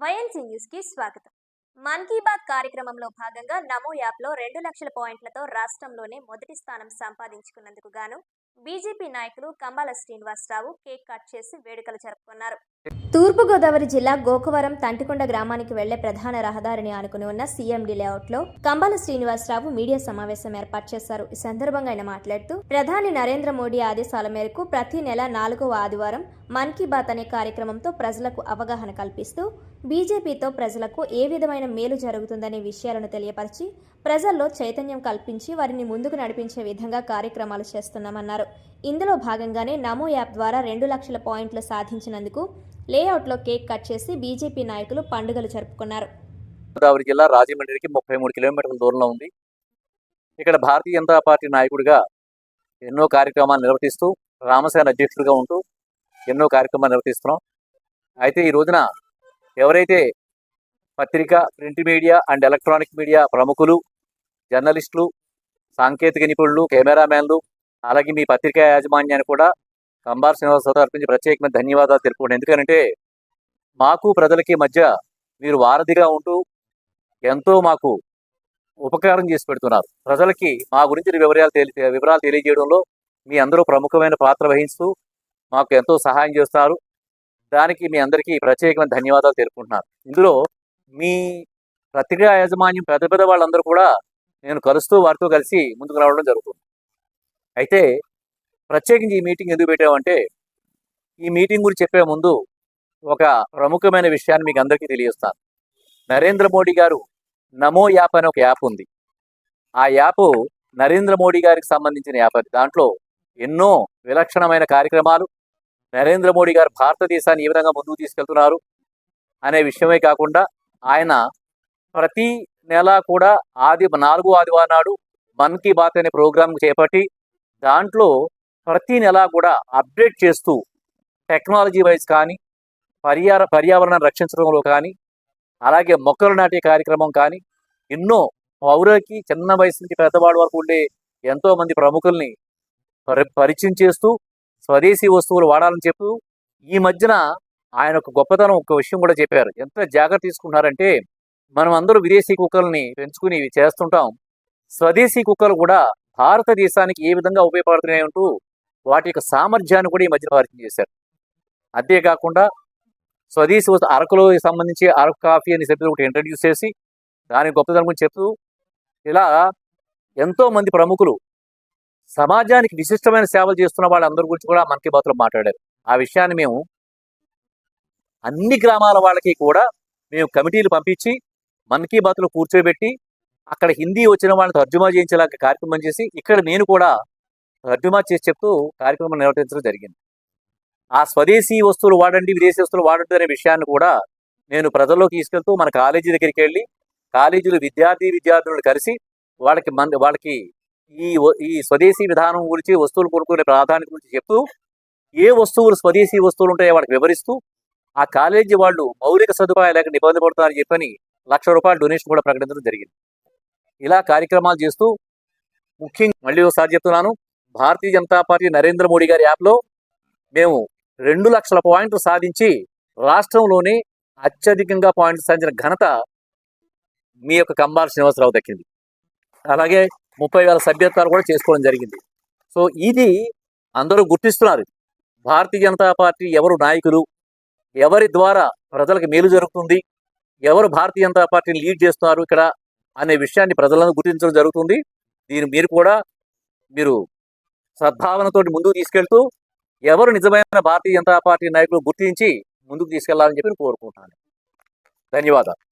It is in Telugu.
వైఎన్సీ న్యూస్కి స్వాగతం. మన్ కీ బాత్ కార్యక్రమంలో భాగంగా నమో యాప్లో రెండు లక్షల పాయింట్లతో రాష్ట్రంలోనే మొదటి స్థానం సంపాదించుకున్నందుకు గాను బీజేపీ నాయకులు కంబాల శ్రీనివాసరావు కేక్ కట్ చేసి వేడుకలు జరుపుకున్నారు. తూర్పుగోదావరి జిల్లా గోకవరం తంటికొండ గ్రామానికి వెళ్ళే ప్రధాన రహదారిని ఆనుకుని ఉన్న సీఎండి లేఅవుట్లో కంబాల శ్రీనివాసరావు మీడియా సమావేశం ఏర్పాటు చేశారు. ఈ సందర్భంగా ఆయన మాట్లాడుతూ ప్రధాని నరేంద్ర మోడీ ఆదేశాల మేరకు ప్రతి నెల నాలుగవ ఆదివారం మన్ కీ బాత్ అనే కార్యక్రమంతో ప్రజలకు అవగాహన కల్పిస్తూ బీజేపీతో ప్రజలకు ఏ విధమైన మేలు జరుగుతుందనే విషయాలను తెలియపరిచి ప్రజల్లో చైతన్యం కల్పించి వారిని ముందుకు నడిపించే విధంగా కార్యక్రమాలు చేస్తున్నామన్నారు. ఇందులో భాగంగానే నమో యాప్ ద్వారా రెండు లక్షల పాయింట్లు సాధించినందుకు లేఅవుట్లో కేక్ కట్ చేసి బీజేపీ నాయకులు పండుగలు జరుపుకున్నారు. గోదావరి జిల్లా రాజమండ్రికి ముప్పై మూడు కిలోమీటర్ల దూరంలో ఉంది. ఇక్కడ భారతీయ జనతా పార్టీ నాయకుడిగా ఎన్నో కార్యక్రమాలు నిర్వర్తిస్తూ రామసేన అధ్యక్షుడిగా ఉంటూ ఎన్నో కార్యక్రమాలు నిర్వర్తిస్తున్నాం. అయితే ఈ రోజున ఎవరైతే పత్రిక print media and electronic media ప్రముఖులు జర్నలిస్టులు సాంకేతిక నిపుణులు కెమెరామ్యాన్లు అలాగే మీ పత్రికా యాజమాన్యాన్ని కూడా కంబార్ శ్రీనివాసరావు అర్పించి ప్రత్యేకమైన ధన్యవాదాలు తెలుపుకోండి ఎందుకంటే మాకు ప్రజలకి మధ్య మీరు వారధిగా ఉంటూ ఎంతో మాకు ఉపకారం చేసి పెడుతున్నారు. ప్రజలకి మా గురించి వివరాలు తెలి వివరాలు తెలియజేయడంలో మీ అందరూ ప్రముఖమైన పాత్ర వహిస్తూ మాకు ఎంతో సహాయం చేస్తారు. దానికి మీ అందరికీ ప్రత్యేకమైన ధన్యవాదాలు తెలుపుకుంటున్నాను. ఇందులో మీ పత్రికా యాజమాన్యం పెద్ద పెద్ద వాళ్ళందరూ కూడా నేను కలుస్తూ వారితో కలిసి ముందుకు రావడం జరుగుతుంది. అయితే ప్రత్యేకించి ఈ మీటింగ్ ఎందుకు పెట్టామంటే ఈ మీటింగ్ గురించి చెప్పే ముందు ఒక ప్రముఖమైన విషయాన్ని మీకు అందరికీ తెలియజేస్తాను నరేంద్ర మోడీ గారు నమో యాప్ అనే ఒక యాప్ ఉంది. ఆ యాప్ నరేంద్ర మోడీ గారికి సంబంధించిన యాప్ అది. దాంట్లో ఎన్నో విలక్షణమైన కార్యక్రమాలు నరేంద్ర మోడీ గారు భారతదేశాన్ని ఏ విధంగా ముందుకు తీసుకెళ్తున్నారు అనే విషయమే కాకుండా ఆయన ప్రతి నెల కూడా ఆది నాలుగో ఆదివారం నాడు మన్ కీ బాత్ అనే ప్రోగ్రాం చేపట్టి దాంట్లో ప్రతి నెల కూడా అప్డేట్ చేస్తూ టెక్నాలజీ వైజ్ కానీ పర్యార పర్యావరణాన్ని రక్షించడంలో కానీ అలాగే మొక్కలు నాటే కార్యక్రమం కానీ ఎన్నో పౌరులకి చిన్న వయసు నుంచి పెద్దవాడి వరకు ఉండే ఎంతోమంది ప్రముఖుల్ని పరి పరిచయం చేస్తూ స్వదేశీ వస్తువులు వాడాలని చెప్తూ ఈ మధ్యన ఆయన ఒక గొప్పతనం ఒక విషయం కూడా చెప్పారు. ఎంత జాగ్రత్త తీసుకుంటున్నారంటే మనం అందరూ విదేశీ కుక్కల్ని పెంచుకుని చేస్తుంటాం. స్వదేశీ కుక్కలు కూడా భారతదేశానికి ఏ విధంగా ఉపయోగపడుతున్నాయంటూ వాటి యొక్క సామర్థ్యాన్ని కూడా ఈ మధ్య పరిచయం చేశారు. అంతేకాకుండా స్వదేశీ వస్తు అరకులో సంబంధించి అరకు కాఫీ అని చెప్పి ఒకటి ఇంట్రడ్యూస్ చేసి దాని గొప్పతనం గురించి చెప్తూ ఇలా ఎంతో మంది ప్రముఖులు సమాజానికి విశిష్టమైన సేవలు చేస్తున్న వాళ్ళందరి గురించి కూడా మన్ కీ బాత్లో మాట్లాడారు. ఆ విషయాన్ని మేము అన్ని గ్రామాల వాళ్ళకి కూడా మేము కమిటీలు పంపించి మన్ కీ బాత్లో కూర్చోబెట్టి అక్కడ హిందీ వచ్చిన వాళ్ళని తర్జుమా చేయించేలాగా కార్యక్రమం చేసి ఇక్కడ నేను కూడా అడ్డుమా చేసి చెప్తూ కార్యక్రమం నిర్వహించడం జరిగింది. ఆ స్వదేశీ వస్తువులు వాడండి విదేశీ వస్తువులు వాడండి అనే విషయాన్ని కూడా నేను ప్రజల్లోకి తీసుకెళ్తూ మన కాలేజీ దగ్గరికి వెళ్ళి కాలేజీలు విద్యార్థి విద్యార్థులను కలిసి వాళ్ళకి మన వాళ్ళకి ఈ ఈ స్వదేశీ విధానం గురించి వస్తువులు కొనుక్కునే ప్రాధాన్యత గురించి చెప్తూ ఏ వస్తువులు స్వదేశీ వస్తువులు ఉంటాయో వాళ్ళకి వివరిస్తూ ఆ కాలేజీ వాళ్ళు మౌలిక సదుపాయాలు లేక ఇబ్బంది పడతారని చెప్పని లక్ష రూపాయల డొనేషన్ కూడా ప్రకటించడం జరిగింది. ఇలా కార్యక్రమాలు చేస్తూ ముఖ్యంగా మళ్ళీ ఒకసారి చెప్తున్నాను భారతీయ జనతా పార్టీ నరేంద్ర మోడీ గారి యాప్లో మేము రెండు లక్షల పాయింట్లు సాధించి రాష్ట్రంలోనే అత్యధికంగా పాయింట్లు సాధించిన ఘనత మీ యొక్క కంబాల శ్రీనివాసరావు దక్కింది. అలాగే ముప్పై వేల సభ్యత్వాలు కూడా చేసుకోవడం జరిగింది. సో ఇది అందరూ గుర్తిస్తున్నారు. భారతీయ జనతా పార్టీ ఎవరు నాయకులు ఎవరి ద్వారా ప్రజలకు మేలు జరుగుతుంది ఎవరు భారతీయ జనతా పార్టీని లీడ్ చేస్తున్నారు ఇక్కడ అనే విషయాన్ని ప్రజలను గుర్తించడం జరుగుతుంది. దీన్ని మీరు కూడా మీరు సద్భావనతోటి ముందుకు తీసుకెళ్తూ ఎవరు నిజమైన భారతీయ జనతా పార్టీ నాయకులు గుర్తించి ముందుకు తీసుకెళ్ళాలని చెప్పి కోరుకుంటాను ధన్యవాదాలు.